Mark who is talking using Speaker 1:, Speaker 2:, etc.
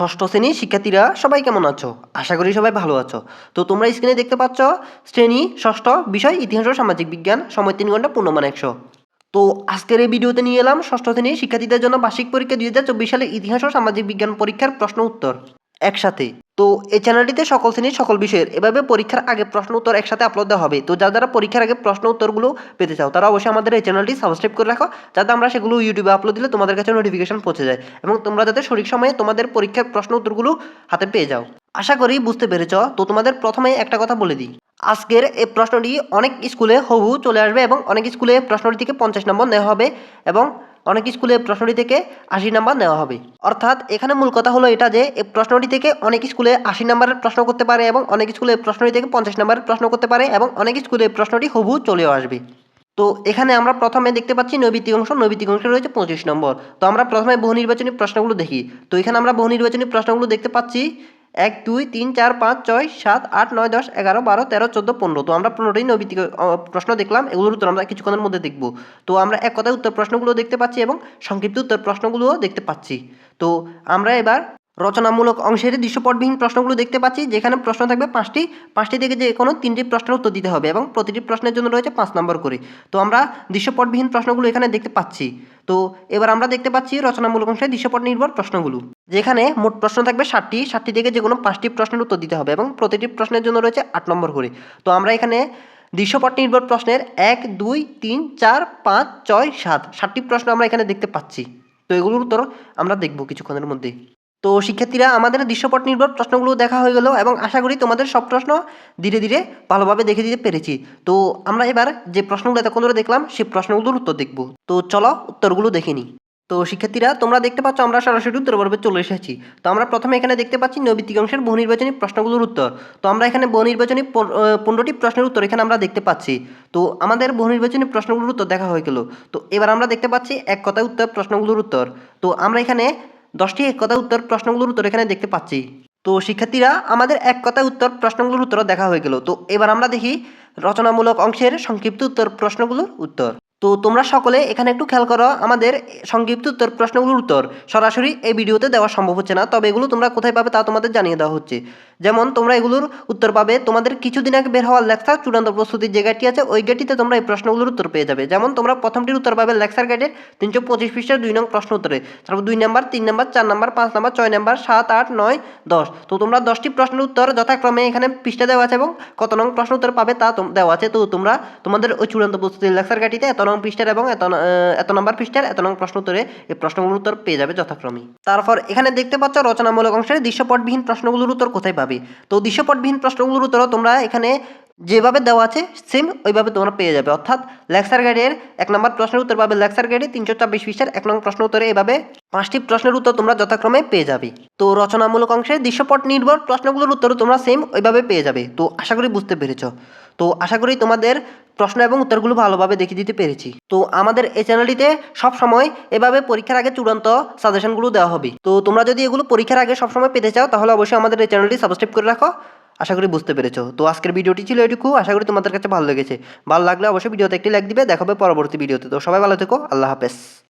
Speaker 1: ষষ্ঠ শ্রেণীর শিক্ষার্থীরা সবাই কেমন আছো আশা করি সবাই ভালো আছো তো তোমরা স্ক্রিনে দেখতে পাচ্ছ শ্রেণী ষষ্ঠ বিষয় ইতিহাস ও সামাজিক বিজ্ঞান সময় তিন ঘন্টা পূর্ণমান একশো তো আজকের এই ভিডিওতে নিয়ে এলাম ষষ্ঠ শ্রেণীর শিক্ষার্থীদের জন্য বার্ষিক পরীক্ষা দুই হাজার চব্বিশ সালে ইতিহাস ও সামাজিক বিজ্ঞান পরীক্ষার প্রশ্ন উত্তর একসাথে তো এই চ্যানেলটিতে সকল শ্রেণীর সকল বিষয়ের এভাবে পরীক্ষার আগে প্রশ্ন উত্তর একসাথে আপলোড দেওয়া হবে তো যারা যারা পরীক্ষার আগে প্রশ্ন উত্তরগুলো পেতে চাও তারা অবশ্যই আমাদের এই চ্যানেলটি সাবস্ক্রাইব করে রাখো যাতে আমরা সেগুলো ইউটিউবে আপলোড দিলে তোমাদের কাছে নোটিফিকেশন পৌঁছে যায় এবং তোমরা যাতে সঠিক সময়ে তোমাদের পরীক্ষার প্রশ্ন উত্তরগুলো হাতে পেয়ে যাও আশা করি বুঝতে পেরেছ তো তোমাদের প্রথমে একটা কথা বলে দিই আজকের এই প্রশ্নটি অনেক স্কুলে হবু চলে আসবে এবং অনেক স্কুলে প্রশ্নটি থেকে পঞ্চাশ নম্বর নেওয়া হবে এবং অনেক স্কুলে প্রশ্নটি থেকে আশি নাম্বার নেওয়া হবে অর্থাৎ এখানে মূল কথা হলো এটা যে এই প্রশ্নটি থেকে অনেক স্কুলে আশি নাম্বারের প্রশ্ন করতে পারে এবং অনেক স্কুলে প্রশ্নটি থেকে পঞ্চাশ নাম্বারের প্রশ্ন করতে পারে এবং অনেক স্কুলে প্রশ্নটি হবু চলেও আসবে তো এখানে আমরা প্রথমে দেখতে পাচ্ছি নৈবিত্তিক অংশ নৈবিত্তিক অংশ রয়েছে পঁচিশ নম্বর তো আমরা প্রথমে বহু নির্বাচনী প্রশ্নগুলো দেখি তো এখানে আমরা বহু নির্বাচনী প্রশ্নগুলো দেখতে পাচ্ছি এক দুই তিন চার পাঁচ ছয় সাত আট নয় দশ এগারো বারো তেরো চোদ্দো পনেরো তো আমরা পনেরোটি নৈবিত প্রশ্ন দেখলাম এগুলোর উত্তর আমরা কিছুক্ষণের মধ্যে দেখব তো আমরা এক কথায় উত্তর প্রশ্নগুলো দেখতে পাচ্ছি এবং সংক্ষিপ্ত উত্তর প্রশ্নগুলোও দেখতে পাচ্ছি তো আমরা এবার রচনামূলক অংশের দৃশ্যপটবিহীন প্রশ্নগুলো দেখতে পাচ্ছি যেখানে প্রশ্ন থাকবে পাঁচটি পাঁচটি থেকে যে কোনো তিনটি প্রশ্নের উত্তর দিতে হবে এবং প্রতিটি প্রশ্নের জন্য রয়েছে পাঁচ নম্বর করে তো আমরা দৃশ্যপটবিহীন প্রশ্নগুলো এখানে দেখতে পাচ্ছি তো এবার আমরা দেখতে পাচ্ছি রচনামূলক অংশে দৃশ্যপট নির্ভর প্রশ্নগুলো যেখানে মোট প্রশ্ন থাকবে ষাটটি ষাটটি থেকে যে কোনো পাঁচটি প্রশ্নের উত্তর দিতে হবে এবং প্রতিটি প্রশ্নের জন্য রয়েছে আট নম্বর করে তো আমরা এখানে দৃশ্যপট নির্ভর প্রশ্নের এক দুই তিন চার পাঁচ ছয় সাত ষাটটি প্রশ্ন আমরা এখানে দেখতে পাচ্ছি তো এগুলোর উত্তর আমরা দেখব কিছুক্ষণের মধ্যে তো শিক্ষার্থীরা আমাদের দৃশ্যপট নির্ভর প্রশ্নগুলো দেখা হয়ে গেল এবং আশা করি তোমাদের সব প্রশ্ন ধীরে ধীরে ভালোভাবে দেখে দিতে পেরেছি তো আমরা এবার যে প্রশ্নগুলো এতক্ষণ ধরে দেখলাম সেই প্রশ্নগুলোর উত্তর দেখব তো চলো উত্তরগুলো দেখে নিই তো শিক্ষার্থীরা তোমরা দেখতে পাচ্ছ আমরা সরাসরি উত্তর পর্বে চলে এসেছি তো আমরা প্রথমে এখানে দেখতে পাচ্ছি নৈবিত্তিক অংশের বহুনির্বাচনী নির্বাচনী প্রশ্নগুলোর উত্তর তো আমরা এখানে বহুনির্বাচনী পনেরোটি প্রশ্নের উত্তর এখানে আমরা দেখতে পাচ্ছি তো আমাদের বহুনির্বাচনী নির্বাচনী প্রশ্নগুলোর উত্তর দেখা হয়ে গেল তো এবার আমরা দেখতে পাচ্ছি এক কথায় উত্তর প্রশ্নগুলোর উত্তর তো আমরা এখানে দশটি এক কথায় উত্তর প্রশ্নগুলোর উত্তর এখানে দেখতে পাচ্ছি তো শিক্ষার্থীরা আমাদের এক কথায় উত্তর প্রশ্নগুলোর উত্তর দেখা হয়ে গেল তো এবার আমরা দেখি রচনামূলক অংশের সংক্ষিপ্ত উত্তর প্রশ্নগুলোর উত্তর তো তোমরা সকলে এখানে একটু খেয়াল করো আমাদের সংক্ষিপ্ত উত্তর প্রশ্নগুলোর উত্তর সরাসরি এই ভিডিওতে দেওয়া সম্ভব হচ্ছে না তবে এগুলো তোমরা কোথায় পাবে তা তোমাদের জানিয়ে দেওয়া হচ্ছে যেমন তোমরা এগুলোর উত্তর পাবে তোমাদের কিছুদিন আগে বের হওয়ার লেকচার চূড়ান্ত প্রস্তুতির যে গাইডটি আছে ওই গাইডটিতে তোমরা এই প্রশ্নগুলোর উত্তর পেয়ে যাবে যেমন তোমরা প্রথমটির উত্তর পাবে লেকচার গাইডের তিনশো পঁচিশ পৃষ্ঠার দুই নং প্রশ্ন উত্তরে তারপর দুই নম্বর তিন নম্বর চার নম্বর পাঁচ নম্বর ছয় নম্বর সাত আট নয় দশ তো তোমরা দশটি প্রশ্নের উত্তর যথাক্রমে এখানে পৃষ্ঠা দেওয়া আছে এবং কত নং প্রশ্ন উত্তর পাবে তা দেওয়া আছে তো তোমরা তোমাদের ওই চূড়ান্ত প্রস্তুতির লেকচার গাইডটিতে এত নং পৃষ্ঠার এবং এত এত নম্বর পৃষ্ঠার এত নং প্রশ্ন উত্তরে এই প্রশ্নগুলোর উত্তর পেয়ে যাবে যথাক্রমে তারপর এখানে দেখতে পাচ্ছ রচনামূলক অংশের দৃশ্যপটবিহীন প্রশ্নগুলোর উত্তর কোথায় পাবে তো দৃশ্যপটবিহীন প্রশ্নগুলোর উত্তর তোমরা এখানে যেভাবে দেওয়া আছে সেম ওইভাবে তোমরা পেয়ে যাবে অর্থাৎ লেকচার গাইডের এক নম্বর প্রশ্নের উত্তর পাবে লেকচার গাইডে তিনশো চব্বিশ পৃষ্ঠার এক নম্বর প্রশ্ন উত্তরে এভাবে পাঁচটি প্রশ্নের উত্তর তোমরা যথাক্রমে পেয়ে যাবে তো রচনামূলক অংশের দৃশ্যপট নির্ভর প্রশ্নগুলোর উত্তর তোমরা সেম ওইভাবে পেয়ে যাবে তো আশা করি বুঝতে পেরেছ তো আশা করি তোমাদের প্রশ্ন এবং উত্তরগুলো ভালোভাবে দেখে দিতে পেরেছি তো আমাদের এই চ্যানেলটিতে সব সময় এভাবে পরীক্ষার আগে চূড়ান্ত সাজেশনগুলো দেওয়া হবে তো তোমরা যদি এগুলো পরীক্ষার আগে সবসময় পেতে চাও তাহলে অবশ্যই আমাদের এই চ্যানেলটি সাবস্ক্রাইব করে রাখো আশা করি বুঝতে পেরেছো তো আজকের ভিডিওটি ছিল এটুকু আশা করি তোমাদের কাছে ভালো লেগেছে ভালো লাগলে অবশ্যই ভিডিওতে একটি লাইক দিবে দেখাবে পরবর্তী ভিডিওতে তো সবাই ভালো থেকো আল্লাহ হাফেজ